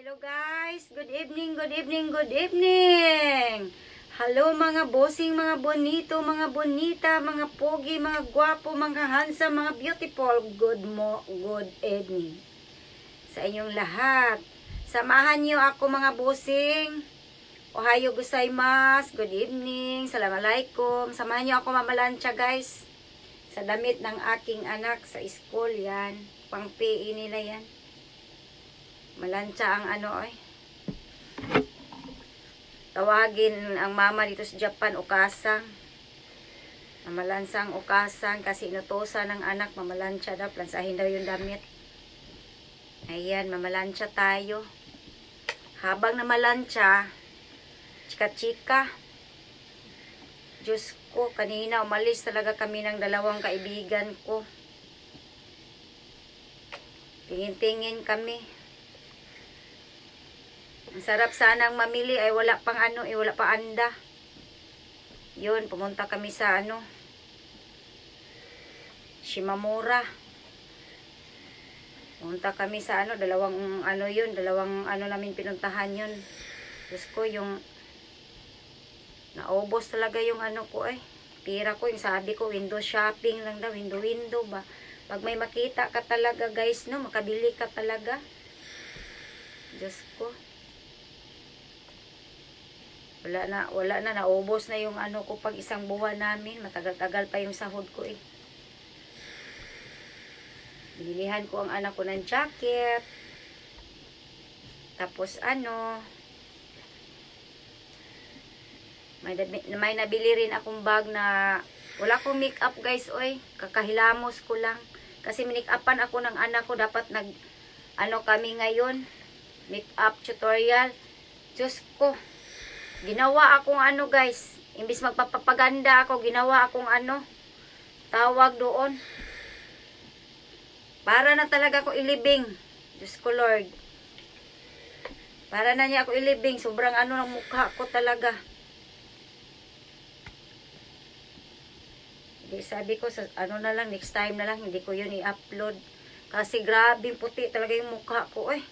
Hello guys, good evening, good evening, good evening. Hello mga bossing, mga bonito, mga bonita, mga pogi, mga gwapo, mga handsome, mga beautiful. Good mo, good evening sa inyong lahat. Samahan niyo ako mga bossing. Ohayo gozaimasu. Good evening. Assalamualaikum. Samahan niyo ako mamalansya guys. Sa damit ng aking anak sa school yan. Pang PE nila yan. Malansya ang ano ay. Tawagin ang mama dito sa Japan, ukasang. Mamalansa ang ukasang kasi inutosan ng anak, mamalansya daw. Plansahin daw yung damit. Ayan, mamalansya tayo. Habang namalansya, chika-chika. Diyos ko, kanina umalis talaga kami ng dalawang kaibigan ko. Tingin-tingin kami. Ang sarap sanang mamili ay wala pang ano, eh wala pa anda. Yun, pumunta kami sa ano, Shimamura. Pumunta kami sa ano, dalawang ano yun, dalawang ano namin pinuntahan yun. Diyos ko, yung naubos talaga yung ano ko eh. Pira ko, yung sabi ko, window shopping lang daw, window window ba. Pag may makita ka talaga guys, no, makabili ka talaga. Diyos ko. Wala na, wala na, naubos na yung ano ko pag isang buwan namin. Matagal-tagal pa yung sahod ko eh. Binilihan ko ang anak ko ng jacket. Tapos ano, may, may nabili rin akong bag na wala akong makeup guys, oy. Kakahilamos ko lang. Kasi minikapan ako ng anak ko. Dapat nag, ano kami ngayon, makeup tutorial. Diyos ko, ginawa akong ano guys. Imbis magpapapaganda ako, ginawa akong ano, tawag doon. Para na talaga ako ilibing. Diyos ko Lord. Para na niya ako ilibing. Sobrang ano ng mukha ko talaga. Di, sabi ko, sa, ano na lang, next time na lang, hindi ko yun i-upload. Kasi grabe puti talaga yung mukha ko eh.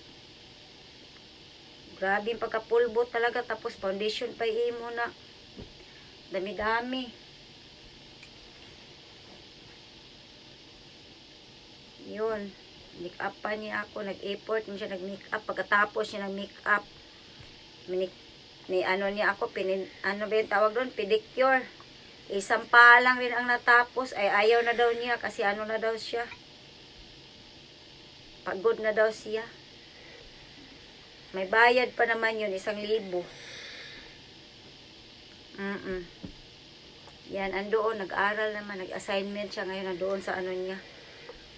Grabe yung pagkapulbo talaga. Tapos foundation pa imo na. Dami-dami. Yun. Make up pa niya ako. Nag-effort mo siya nag-make up. Pagkatapos siya nag-make up. Minik, ni ano niya ako. Pinin, ano ba yung tawag doon? Pedicure. Isang pa lang rin ang natapos. Ay ayaw na daw niya. Kasi ano na daw siya. Pagod na daw siya. May bayad pa naman yun, isang libo. Mm-mm. Yan, andoon, nag-aral naman, nag-assignment siya ngayon, andoon sa ano niya,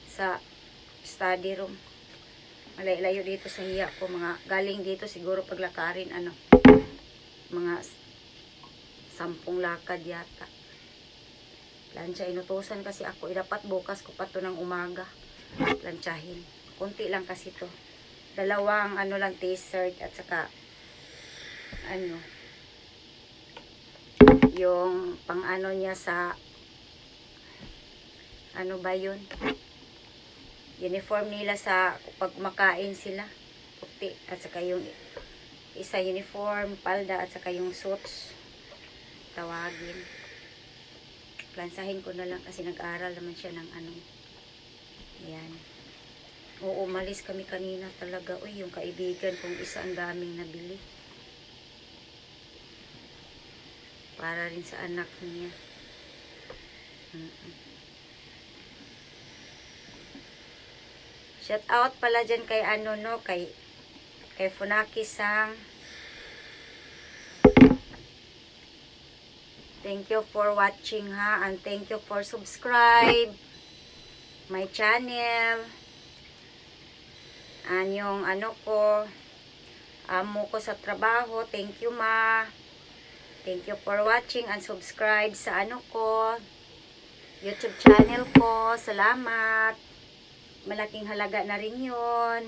sa study room. Malay-layo dito sa hiya ko, mga galing dito siguro paglakarin, ano, mga sampung lakad yata. Lansya, inutusan kasi ako, eh, dapat bukas ko pa to ng umaga. Lansyahin. Kunti lang kasi to dalawang ano lang t-shirt at saka ano yung pang ano niya sa ano ba yun? Uniform nila sa pag makain sila. Puti at saka yung isa uniform palda at saka yung suits. Tawagin. Plansahin ko na lang kasi nag-aral naman siya ng ano. Yan Oo, umalis kami kanina talaga. Uy, yung kaibigan kong isa ang daming nabili. Para rin sa anak niya. Shout out pala dyan kay ano no, kay kay Funaki Sang. Thank you for watching ha and thank you for subscribe my channel. An yung ano ko, amo ko sa trabaho. Thank you ma. Thank you for watching and subscribe sa ano ko, YouTube channel ko. Salamat. Malaking halaga na rin yun.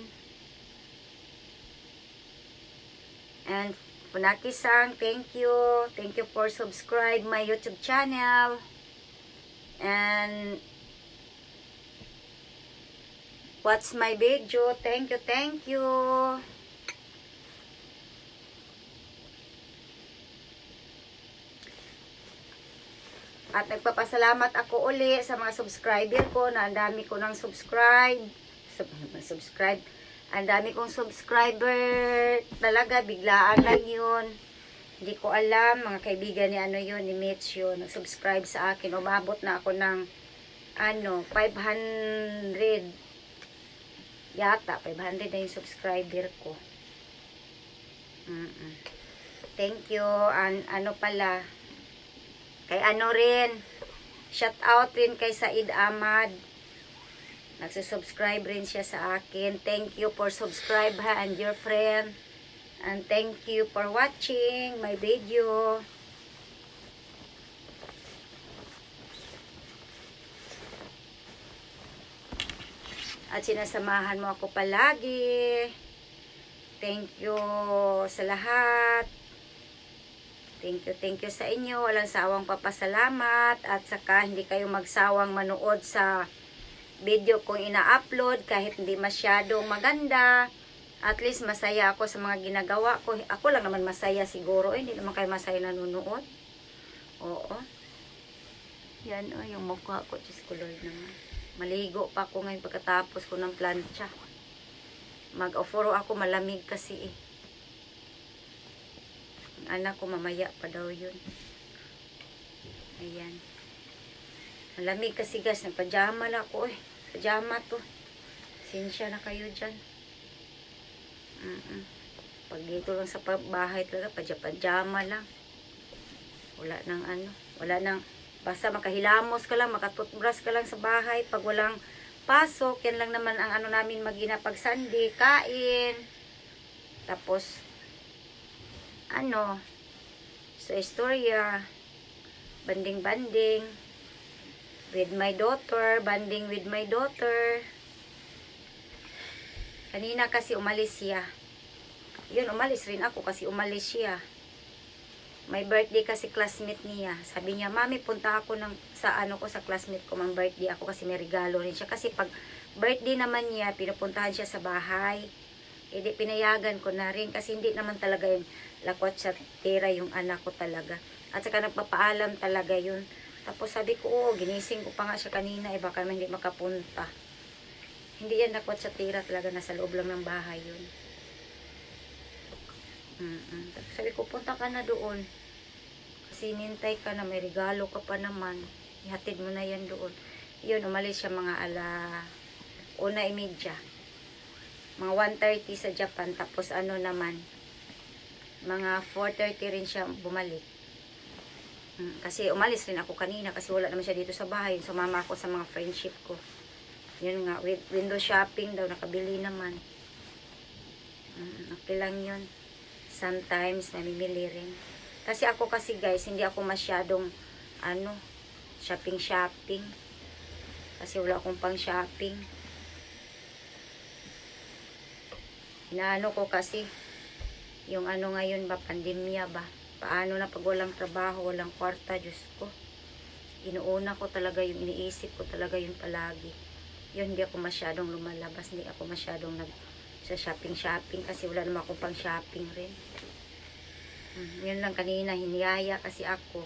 And Punaki-sang, thank you. Thank you for subscribe my YouTube channel. And What's my video? Thank you, thank you. At nagpapasalamat ako uli sa mga subscriber ko na ang dami ko ng subscribe. Sub subscribe. Ang dami kong subscriber. Talaga, biglaan lang yun. Hindi ko alam, mga kaibigan ni ano yun, ni Mitch yun, nag-subscribe sa akin. Umabot na ako ng ano, 500 yata, 500 na yung subscriber ko. Mm-mm. Thank you. An ano pala, kay ano rin, shout out rin kay Said Ahmad. Nagsusubscribe rin siya sa akin. Thank you for subscribe ha and your friend. And thank you for watching my video. At sinasamahan mo ako palagi. Thank you sa lahat. Thank you, thank you sa inyo. Walang sawang papasalamat. At saka hindi kayo magsawang manood sa video kong ina-upload kahit hindi masyadong maganda. At least masaya ako sa mga ginagawa ko. Ako lang naman masaya siguro. Eh, hindi naman kayo masaya nanonood. Oo. Yan o, oh, yung mukha ko. Diyos ko Lord naman. Maligo pa ako ngayon pagkatapos ko ng plancha. Mag-oforo ako malamig kasi eh. Ang anak ko mamaya pa daw yun. Ayan. Malamig kasi guys, nagpajama na ako eh. Pajama to. Sinsya na kayo dyan. Mm-mm. Pag dito lang sa bahay talaga, pajama lang. Wala nang ano, wala nang, basta makahilamos ka lang, makatutbrush ka lang sa bahay. Pag walang pasok, yan lang naman ang ano namin magina pag Sunday, kain. Tapos, ano, sa istorya, banding-banding, with my daughter, banding with my daughter. Kanina kasi umalis siya. Yun, umalis rin ako kasi umalis siya. May birthday kasi classmate niya. Sabi niya, Mami, punta ako ng, sa ano ko, sa classmate ko, mang birthday ako kasi may regalo rin siya. Kasi pag birthday naman niya, pinupuntahan siya sa bahay. Hindi, pinayagan ko na rin kasi hindi naman talaga yung lakwat sa tira yung anak ko talaga. At saka nagpapaalam talaga yun. Tapos sabi ko, oo, ginising ko pa nga siya kanina, eh baka hindi makapunta. Hindi yan lakwat sa tira talaga, nasa loob lang ng bahay yun. Mm-mm. Sabi ko, punta ka na doon. Kasi nintay ka na, may regalo ka pa naman. Ihatid mo na yan doon. Yun, umalis siya mga ala una imedya. Mga 1.30 sa Japan. Tapos ano naman, mga 4.30 rin siya bumalik. Mm, Kasi umalis rin ako kanina kasi wala naman siya dito sa bahay. Sumama ako sa mga friendship ko. Yun nga, window shopping daw, nakabili naman. Mm, okay lang yun. Sometimes, namimili rin. Kasi ako kasi guys, hindi ako masyadong, ano, shopping-shopping. Kasi wala akong pang shopping. Inaano ko kasi, yung ano ngayon ba, pandemya ba? Paano na pag walang trabaho, walang kwarta, Diyos ko. Inuuna ko talaga yung iniisip ko talaga yung palagi. Yun, hindi ako masyadong lumalabas, hindi ako masyadong nag sa shopping-shopping kasi wala naman akong pang shopping rin. Mm, yun lang kanina, hiniyaya kasi ako.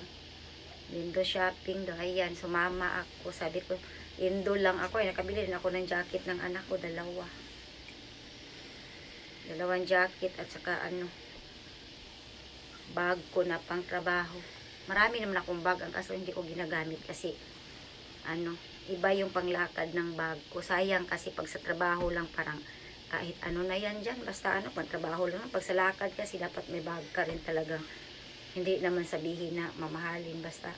Lindo shopping daw, ayan, sumama ako. Sabi ko, lindo lang ako. Eh, nakabili rin ako ng jacket ng anak ko, dalawa. Dalawang jacket at saka ano, bag ko na pang trabaho. Marami naman akong bag, ang kaso hindi ko ginagamit kasi ano, iba yung panglakad ng bag ko. Sayang kasi pag sa trabaho lang parang kahit ano na yan dyan, basta ano, pag trabaho lang, pag sa kasi dapat may bag ka rin talaga. Hindi naman sabihin na mamahalin, basta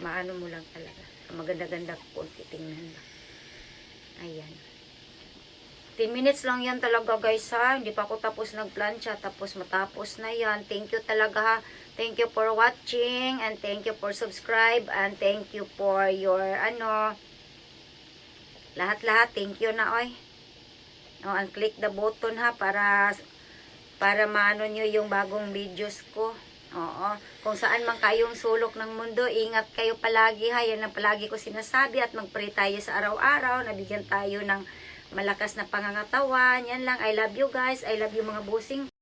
maano mo lang talaga. Maganda-ganda konti tingnan ba. Ayan. 10 minutes lang yan talaga guys ha. Hindi pa ako tapos nagplancha. Tapos matapos na yan. Thank you talaga ha. Thank you for watching. And thank you for subscribe. And thank you for your ano. Lahat-lahat. Thank you na oy. O, and click the button ha para para maano nyo yung bagong videos ko. Oo. Kung saan man kayong sulok ng mundo, ingat kayo palagi ha. Yan ang palagi ko sinasabi at mag-pray tayo sa araw-araw. Nabigyan tayo ng malakas na pangangatawan. Yan lang. I love you guys. I love you mga busing.